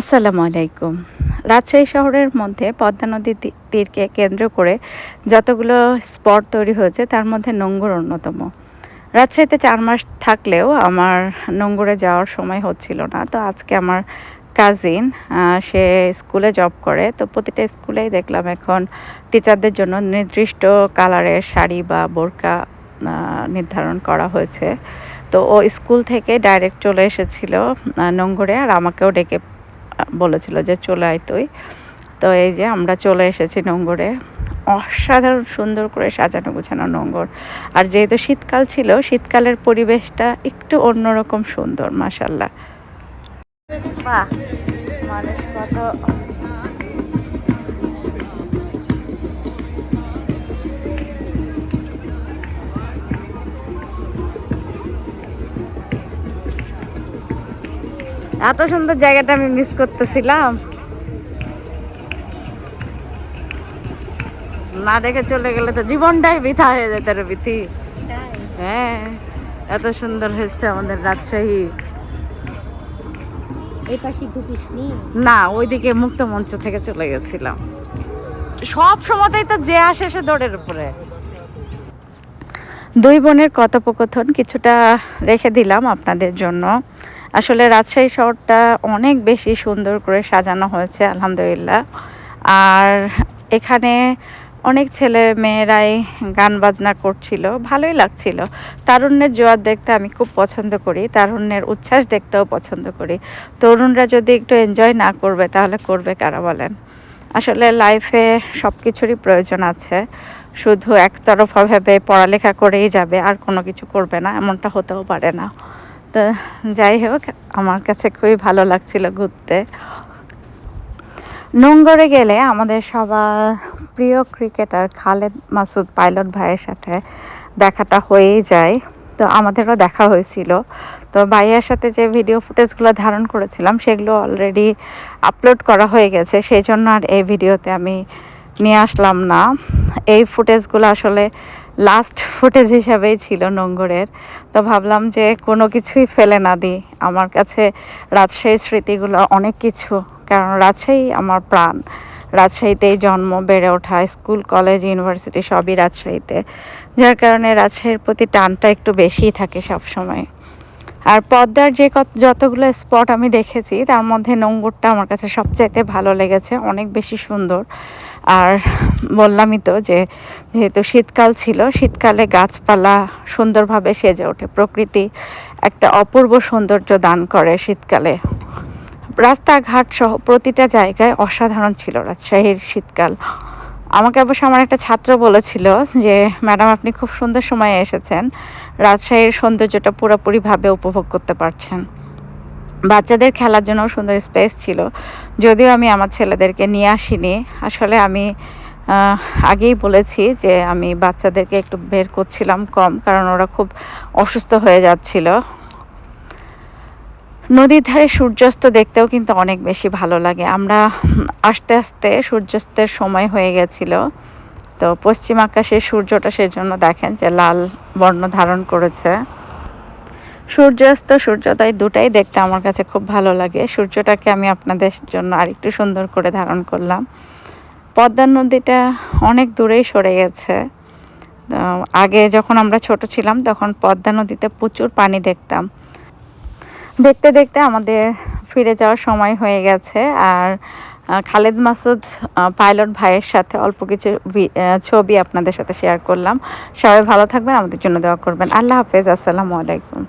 আসসালামু আলাইকুম। রাজশাহী শহরের মধ্যে পদ্মা নদীর তীরকে কেন্দ্র করে যতগুলো স্পট তৈরি হয়েছে, তার মধ্যে নোঙ্গর অন্যতম। রাজশাহীতে চার মাস থাকলেও আমার নোঙ্গরে যাওয়ার সময় হচ্ছিল না। তো আজকে আমার কাজিন সে স্কুলে জব করে। তো প্রতিটা স্কুলেই দেখলাম এখন টিচারদের জন্য নির্দিষ্ট কালারের শাড়ি বা বোরকা নির্ধারণ করা হয়েছে। তো ও স্কুল থেকে ডাইরেক্ট চলে এসেছিল নোঙ্গরে আর আমাকেও ডেকে বলেছিল যে চলে আয় তুই। তো এই যে আমরা চলে এসেছি নোংরে অসাধারণ সুন্দর করে সাজানো গোছানো নোংর আর যেহেতু শীতকাল ছিল, শীতকালের পরিবেশটা একটু অন্যরকম সুন্দর মাসাল্লাহ মানুষ কত এত সুন্দর জায়গাটা আমি মিস করতেছিলাম। না দেখে চলে গেলে তো জীবনটাই বৃথা হয়ে যেত রে বিথি হ্যাঁ এত সুন্দর হয়েছে আমাদের রাজশাহী। এই পাশে ঘুপিস নি? না ওইদিকে মুক্ত মঞ্চ থেকে চলে গেছিলাম। সব সময়তেই তো যে আসে সে দৌড়ের উপরে। দুই বোনের কথোপকথন কিছুটা রেখে দিলাম আপনাদের জন্য। আসলে রাজশাহী শহরটা অনেক বেশি সুন্দর করে সাজানো হয়েছে, আলহামদুলিল্লাহ। আর এখানে অনেক ছেলে মেয়েরাই গান বাজনা করছিল, ভালোই লাগছিল। তারুণ্যের জোয়ার দেখতে আমি খুব পছন্দ করি, তারুণ্যের উচ্ছ্বাস দেখতেও পছন্দ করি। তরুণরা যদি একটু এনজয় না করবে, তাহলে করবে কারা বলেন? আসলে লাইফে সব কিছুরই প্রয়োজন আছে। শুধু একতরফাভাবে পড়ালেখা করেই যাবে, আর কোনো কিছু করবে না, এমনটা হতেও পারে না। তো যাই হোক, আমার কাছে খুবই ভালো লাগছিল ঘুরতে। নোঙ্গরে গেলে আমাদের সবার প্রিয় ক্রিকেটার খালেদ মাসুদ পাইলট ভাইয়ের সাথে দেখাটা হয়েই যায়। তো আমাদেরও দেখা হয়েছিল। তো ভাইয়ের সাথে যে ভিডিও ফুটেজগুলো ধারণ করেছিলাম, সেগুলো অলরেডি আপলোড করা হয়ে গেছে। সেই জন্য আর এই ভিডিওতে আমি নিয়ে আসলাম না। এই ফুটেজগুলো আসলে লাস্ট ফুটেজ হিসাবেই ছিল নোঙ্গরের। তো ভাবলাম যে কোনো কিছুই ফেলে না দিই। আমার কাছে রাজশাহীর স্মৃতিগুলো অনেক কিছু। কারণ রাজশাহী আমার প্রাণ। রাজশাহীতেই জন্ম, বেড়ে ওঠা, স্কুল, কলেজ, ইউনিভার্সিটি সবই রাজশাহীতে। যার কারণে রাজশাহীর প্রতি টানটা একটু বেশিই থাকে সবসময়। আর পদ্মার যে যতগুলো স্পট আমি দেখেছি, তার মধ্যে নোঙ্গরটা আমার কাছে সবচাইতে ভালো লেগেছে। অনেক বেশি সুন্দর। আর বললামই তো যে যেহেতু শীতকাল ছিল, শীতকালে গাছপালা সুন্দরভাবে সেজে ওঠে। প্রকৃতি একটা অপূর্ব সৌন্দর্য দান করে শীতকালে। রাস্তাঘাট সহ প্রতিটা জায়গায় অসাধারণ ছিল রাজশাহীর শীতকাল। আমাকে অবশ্য আমার একটা ছাত্র বলেছিল যে, ম্যাডাম, আপনি খুব সুন্দর সময়ে এসেছেন। রাজশাহীর সৌন্দর্যটা পুরোপুরিভাবে উপভোগ করতে পারছেন। বাচ্চাদের খেলার জন্য সুন্দর স্পেস ছিল। যদিও আমি আমার ছেলেদেরকে নিয়ে আসিনি। আসলে আমি আগেই বলেছি যে আমি বাচ্চাদেরকে একটু বের করছিলাম কম, কারণ ওরা খুব অসুস্থ হয়ে যাচ্ছিল। নদীর ধারে সূর্যাস্ত দেখতেও কিন্তু অনেক বেশি ভালো লাগে। আমরা আস্তে আস্তে সূর্যাস্তের সময় হয়ে গেছিল। তো পশ্চিম আকাশে সূর্যটা সেজন্য দেখেন যে লাল বর্ণ ধারণ করেছে। সূর্যাস্ত, সূর্যোদয় দুটাই দেখতে আমার কাছে খুব ভালো লাগে। সূর্যটাকে আমি আপনাদের জন্য আরেকটু সুন্দর করে ধারণ করলাম। পদ্মা নদীটা অনেক দূরেই সরে গেছে। আগে যখন আমরা ছোট ছিলাম তখন পদ্মা নদীতে প্রচুর পানি দেখতাম। দেখতে দেখতে আমাদের ফিরে যাওয়ার সময় হয়ে গেছে আর খালেদ মাসুদ পাইলট ভাইয়ের সাথে অল্প কিছু ছবি আপনাদের সাথে শেয়ার করলাম। সবাই ভালো থাকবেন, আমাদের জন্য দোয়া করবেন। আল্লাহ হাফেজ, আসসালামু আলাইকুম।